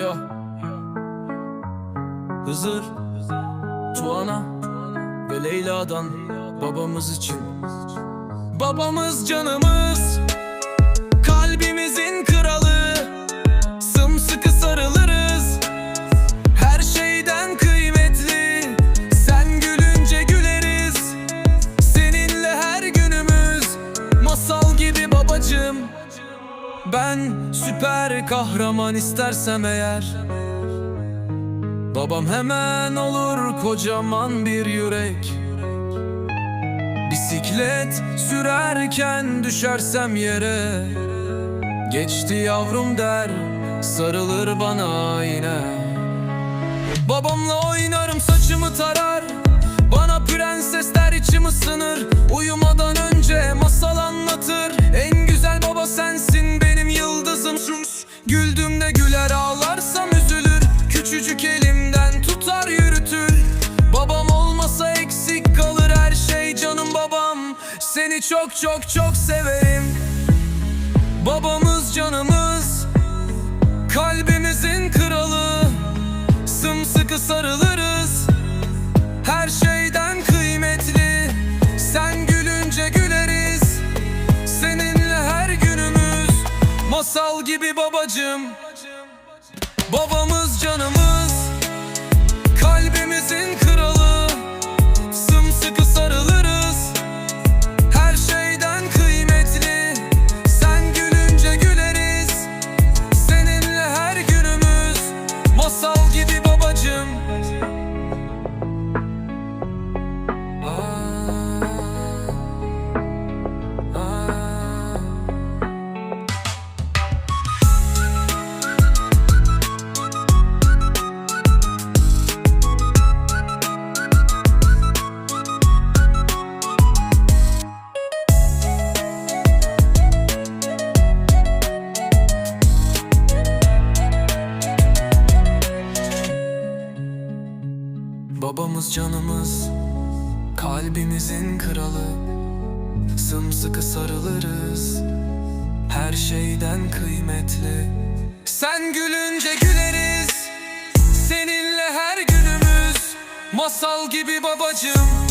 Yo. Hızır Tuana Ve Leyla'dan Babamız için. Babamız canımız ben süper kahraman istersem eğer Babam hemen olur kocaman bir yürek. Bisiklet sürerken düşersem yere Geçti yavrum der sarılır bana yine. Babamla oynarım saçımı tarar Bana prenses der içim ısınır Güldüğümde güler ağlarsam üzülür. Küçücük elimden tutar yürütür. Babam olmasa eksik kalır her şey canım babam. Seni çok çok çok severim. Babamız canımız Kalbimizin kralı. Sımsıkı sarılırız Her şeyden kıymetli. Sen gülünce güleriz Seninle her günümüz. Masal gibi babacım Babamız canımız Babamız canımız Kalbimizin kralı. Sımsıkı sarılırız Her şeyden kıymetli. Sen gülünce güleriz Seninle her günümüz. Masal gibi babacım